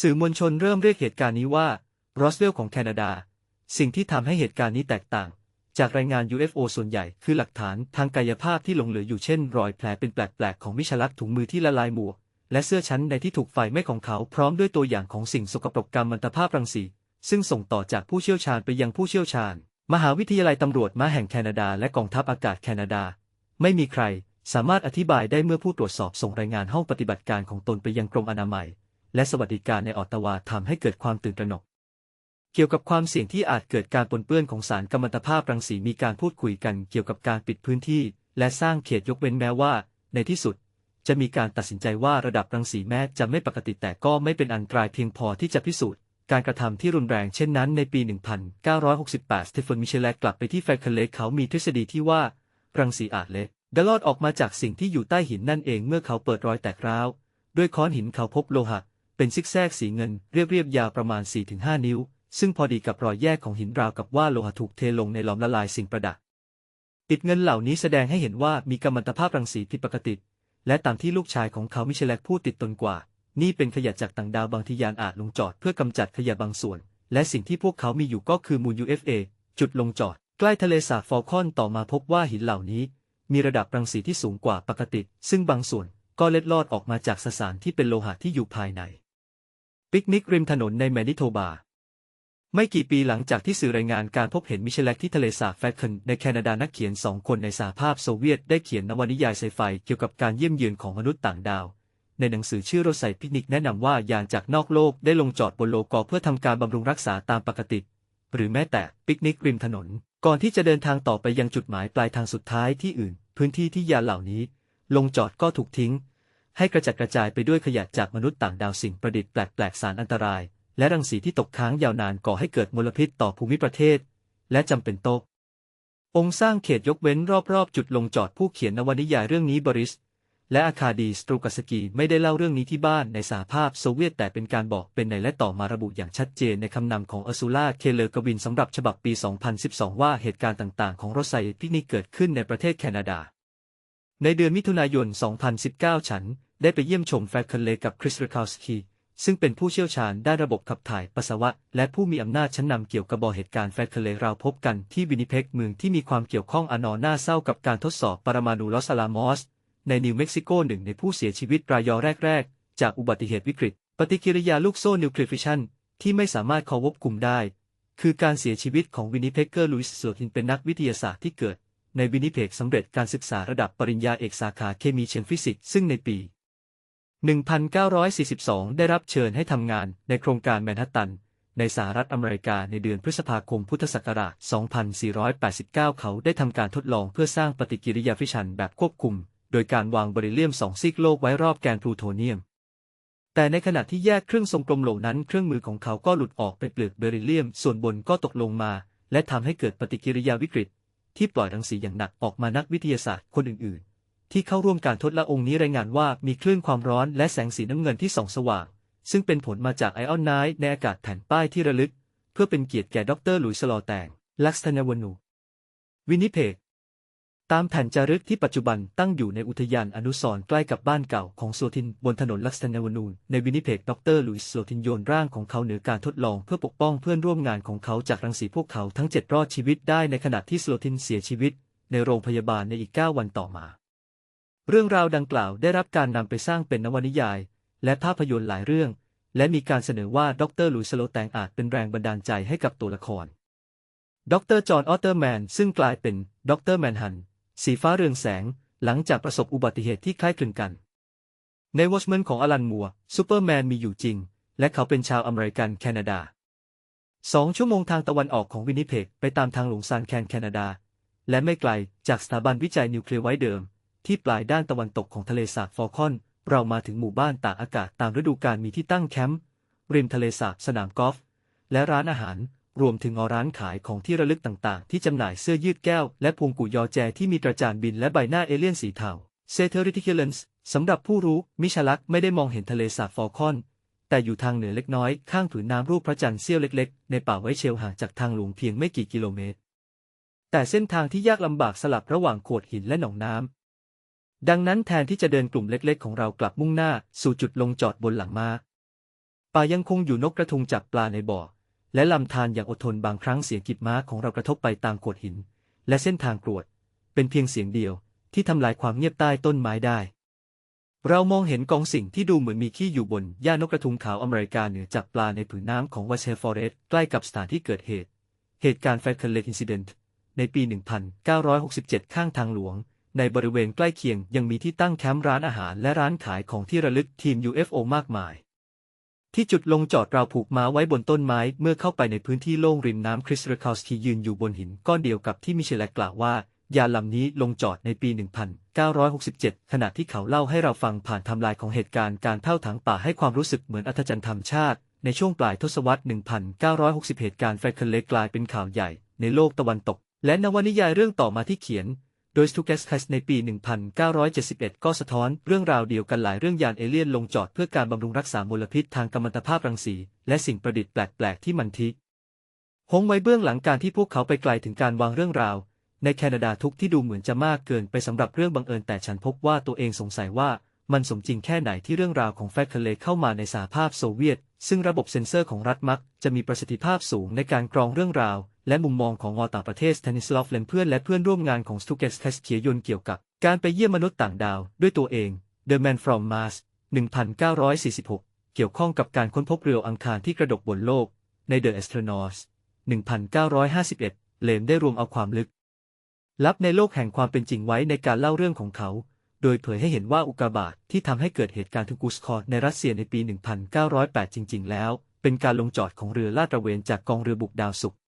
สื่อมวลชนเริ่มเรียกเหตุการณ์นี้ว่า Roswell ของแคนาดา สิ่งที่ทำให้เหตุการณ์นี้แตกต่าง จากรายงาน UFO ส่วนใหญ่คือหลักฐานทางกายภาพที่หลงเหลืออยู่เช่น รอยแผลเป็นแปลกๆของมิชลักถุงมือที่ละลายหมวกและเสื้อชั้นในที่ถูกไฟไหม้ของเขาพร้อมด้วยตัวอย่างของสิ่งสกปรกกรรมมันตภาพรังสี ซึ่งส่งต่อจากผู้เชี่ยวชาญไปยังผู้เชี่ยวชาญ มหาวิทยาลัยตำรวจมาแห่งแคนาดาและกองทัพอากาศแคนาดา ไม่มีใครสามารถอธิบายได้เมื่อผู้ตรวจสอบส่งรายงานห้องปฏิบัติการของตนไปยังกรมอนามัย และสวัสดิการในออตตาวาทำให้เกิดความตื่นตระหนก เกี่ยวกับความเสี่ยงที่อาจเกิดการปนเปื้อนของสารกัมมันตภาพรังสีมีการพูดคุยกันเกี่ยวกับการปิดพื้นที่ และสร้างเขตยกเว้นแม้ว่า ในที่สุด จะมีการตัดสินใจว่าระดับรังสีแม้จะไม่ปกติแต่ก็ไม่เป็นอันตรายเพียงพอที่จะพิสูจน์การกระทำที่รุนแรงเช่นนั้นในปี 1968 สเตฟานมิเชลแลกกลับไปที่แฟร์เคเลเขามีทฤษฎีที่ว่า รังสีอาจเละดลอดออกมาจากสิ่งที่อยู่ใต้หินนั่นเองเมื่อเขาเปิดรอยแตกร้าว ด้วยค้อนหินเขาพบโลหะ เป็นซิกแซกสีเงินเรียบๆยาวประมาณ 4-5 นิ้ว ซึ่งพอดีกับรอยแยกของหินราวกับว่าโลหะถูกเทลงในหลอมละลายสิ่งประดับอิฐเงินเหล่านี้แสดงให้เห็นว่ามีกัมมันตภาพรังสีผิดปกติ และตามที่ลูกชายของเขามิเชลแลกพูดติดตนกว่า นี่เป็นขยะจากต่างดาวบางที่ยานอาจลงจอดเพื่อกำจัดขยะบางส่วน และสิ่งที่พวกเขามีอยู่ก็คือมูล UFA จุดลงจอด ใกล้ทะเลสาบฟอลคอนต่อมาพบว่าหินเหล่านี้ มีระดับรังสีที่สูงกว่าปกติ ซึ่งบางส่วนก็เล็ดลอดออกมาจากสสารที่เป็นโลหะที่อยู่ภายใน ปิกนิกริมถนนในแมนิโทบา ไม่กี่ปีหลังจากที่สื่อรายงานการพบเห็นมิเชลแลกที่ทะเลสาบแฟคเคนในแคนาดานักเขียนสองคนในสหภาพโซเวียตได้เขียนนวนิยายไซไฟเกี่ยวกับการเยี่ยมเยือนของมนุษย์ต่างดาว ในหนังสือชื่อรถไฟปิกนิกแนะนำว่ายานจากนอกโลกได้ลงจอดบนโลกอเพื่อทำการบำรุงรักษาตามปกติ หรือแม้แต่ปิกนิกริมถนน ก่อนที่จะเดินทางต่อไปยังจุดหมายปลายทางสุดท้ายที่อื่น พื้นที่ที่ยานเหล่านี้ ลงจอดก็ถูกทิ้ง ให้กระจัดกระจายไปด้วยขยะจากมนุษย์ต่างดาวสิ่งประดิษฐ์แปลกๆสารอันตราย และรังสีที่ตกค้างยาวนานก่อให้เกิดมลพิษต่อภูมิประเทศ และจำเป็นโตะองค์สร้างเขตยกเว้นรอบๆ จุดลงจอดผู้เขียนนวนิยายเรื่องนี้บริส และอาคาดีสตรูกัสกีไม่ได้เล่าเรื่องนี้ที่บ้านในสหภาพโซเวียตแต่เป็นการบอกเป็นในและต่อมาระบุอย่างชัดเจนในคำนำของอซูล่าเคเลอร์กวินสำหรับฉบับปี 2012 ว่าเหตุการณ์ต่างๆ ของรถไฟพิกนิกเกิดขึ้นในประเทศแคนาดา ในเดือนมิถุนายน 2019 ฉันได้ไปเยี่ยมชมแฟคเคนเลกับคริสรคาวสคีซึ่งเป็นผู้เชี่ยวชาญด้านระบบขับถ่ายปัสสาวะ และผู้มีอำนาจชั้นนำเกี่ยวกับบอเหตุการณ์แฟคเคนเลเราพบกันที่วินิเพกเมืองที่มีความเกี่ยวข้องอนอน่าเศร้ากับการทดสอบปรมาณูลอสลามอส ในนิวเม็กซิโกหนึ่งในผู้เสียชีวิตรายยอแรก ๆ จากอุบัติเหตุวิกฤต ปฏิกิริยาลูกโซ่นิวเคลียร์ฟิชันที่ไม่สามารถควบคุมได้ คือการเสียชีวิตของวินิเพกเกอร์ลุยส์โซทินเป็นนักวิทยาศาสตร์ที่เกิด ในวินิเพกสำเร็จการศึกษาระดับปริญญาเอกสาขาเคมีเชิงฟิสิกส์ซึ่งในปี 1942 ได้รับเชิญให้ทำงานในโครงการแมนฮัตตัน ในสหรัฐอเมริกาในเดือนพฤษภาคมพุทธศักราช 2489 เขาได้ทำการทดลองเพื่อสร้างปฏิกิริยาฟิชชันแบบควบคุม โดยการวางบริเลียมสองซีกโลกไว้รอบแกนพลูโทเนียม แต่ในขณะที่แยกเครื่องทรงกลมโหลนั้นเครื่องมือของเขาก็หลุดออกไปเปลือกเบริเลียม ส่วนบนก็ตกลงมา และทำให้เกิดปฏิกิริยาวิกฤต ที่ปล่อยรังสีอย่างหนักออกมานักวิทยาศาสตร์คนอื่น ๆ ที่เข้าร่วมการทดลองนี้รายงานว่ามีคลื่นความร้อนและแสงสีน้ำเงินที่ส่องสว่าง ซึ่งเป็นผลมาจากไอออนไนท์ในอากาศแผ่นป้ายที่ระลึก เพื่อเป็นเกียรติแก่ดรหลุยส์ลอแตงลักษณวนูวินิเพก ตามแผ่นจารึกที่ปัจจุบันตั้งอยู่ในอุทยานอนุสรณ์ใกล้กับบ้านเก่าของโซทินบนถนนลักษณวนูนในวินิเพกดรลุยส์โซทินโยนร่างของเขาเหนือการทดลองเพื่อปกป้องเพื่อนร่วมงานของเขาจากรังสีพวกเขาทั้งเจ็ดรอดชีวิตได้ในขณะที่โซทินเสียชีวิต ในโรงพยาบาลในอีก 9 วันต่อมา เรื่องราวดังกล่าวได้รับการนำไปสร้างเป็นนวนิยาย และภาพยนตร์หลายเรื่อง และมีการเสนอว่าดรลุยส์โลแตงอาจเป็นแรงบันดาลใจให้กับตัวละคร ดรจอห์นออเตอร์แมนซึ่งกลายเป็นดรแมนฮัน สีฟ้าเรืองแสง หลังจากประสบอุบัติเหตุที่คล้ายคลึงกัน ในวอชแมนของอลันมัวซูเปอร์แมนมีอยู่จริง และเขาเป็นชาวอเมริกันแคนาดาสองชั่วโมงทางตะวันออกของวินิเพกไปตามทางหลวงซานแคนแคนาดา และไม่ไกลจากสถาบันวิจัยนิวเคลียร์ไว้เดิม ที่ปลายด้านตะวันตกของทะเลสาบฟอลคอน เรามาถึงหมู่บ้านตากอากาศตามฤดูกาลมีที่ตั้งแคมป์ริมทะเลสาบสนามกอล์ฟและร้านอาหาร รวมถึงร้านขายของที่ระลึกต่างๆ ที่จำหน่ายเสื้อยืดแก้ว และพวงกุญยอแจที่มีตราจานบินและใบหน้าเอเลี่ยนสีเทาเซเทอริทิเคเลนส์สำหรับผู้รู้มิชลักไม่ได้มองเห็นทะเลสาบฟอลคอน แต่อยู่ทางเหนือเล็กน้อย ข้างผืนน้ำรูปพระจันทร์เสี้ยวเล็กๆ ในป่าไวเชลห่างจากทางหลวงเพียงไม่กี่กิโลเมตร แต่เส้นทางที่ยากลำบากสลับระหว่างโขดหินและหนองน้ำดังนั้นแทนที่จะเดินกลุ่มเล็กๆ ของเรากลับมุ่งหน้า สู่จุดลงจอดบนหลังม้าป่ายังคงอยู่นกกระทุงจับปลาในบ่อ และลำธารอย่างอดทนบางครั้งเสียงกิบม้าของเรากระทบไปตามโขดหิน และเส้นทางกรวด เป็นเพียงเสียงเดียวที่ทำลายความเงียบใต้ต้นไม้ได้ เรามองเห็นกองสิ่งที่ดูเหมือนมีขี้อยู่บนหญ้านกกระทุงขาวอเมริกาเหนือจากปลาในผืนน้ำของวัชเชฟฟอเรสต์ใกล้กับสถานที่เกิดเหตุ เหตุการณ์แฟคเ l เล i อินซิเดนต์ในปี 1967 ข้างทางหลวง ในบริเวณใกล้เคียงยังมีที่ตั้งแคมป์ร้านอาหารและร้านขายของที่ระลึกทีม UFO มากมาย ที่จุดลงจอดเราผูกม้าไว้บนต้นไม้เมื่อเข้าไปในพื้นที่โล่งริมน้ำคริสเรคาสคียืนอยู่บนหินก้อนเดียวกับที่มิเชลแลกล่าวว่ายาลำนี้ลงจอดในปี 1967 ขณะที่เขาเล่าให้เราฟังผ่านทำลายของเหตุการณ์การเท่าถังป่าให้ความรู้สึกเหมือนอัศจรรย์ธรรมชาติ ในช่วงปลายทศวรรษ 1960 เหตุการณ์แฟคเคเลกลายเป็นข่าวใหญ่ในโลกตะวันตก และนวนิยายเรื่องต่อมาที่เขียน โดยสตูเกสคัสในปี 1971 ก็สะท้อนเรื่องราวเดียวกันหลายเรื่องยานเอเลี่ยนลงจอดเพื่อการบำรุงรักษามลพิษทางกัมมันตภาพรังสี และสิ่งประดิษฐ์แปลก ๆ ที่มันทิหงไว้เบื้องหลังการที่พวกเขาไปไกลถึงการวางเรื่องราว ในแคนาดาทุกที่ดูเหมือนจะมากเกินไปสำหรับเรื่องบังเอิญแต่ฉันพบว่าตัวเองสงสัยว่ามันสมจริงแค่ไหนที่เรื่องราวของแฟคเคเลเข้ามาในสหภาพโซเวียต ซึ่งระบบเซ็นเซอร์ของรัฐมักจะมีประสิทธิภาพสูงในการกรองเรื่องราว และมุมมองของอต่างประเทศสแตนิสลอฟเลนเพื่อนและเพื่อนร่วมงานของสตูเกสคัสเขียยนเกี่ยวกับ การไปเยี่ยมมนุษย์ต่างดาวด้วยตัวเอง The Man from Mars 1946 เกี่ยวข้องกับการค้นพบเรืออังคารที่กระดกบนโลก ใน The Astronauts 1951 เลมได้รวมเอาความลึก ลับในโลกแห่งความเป็นจริงไว้ในการเล่าเรื่องของเขา โดยเผยให้เห็นว่าอุกกาบาตที่ทำให้เกิดเหตุการณ์ทุกุสคอร์ในรัสเซียในปี 1908 จริง ๆ แล้ว เป็นการลงจอดของเรือลาดตระเวนจากกองเรือบุกดาวศุกร์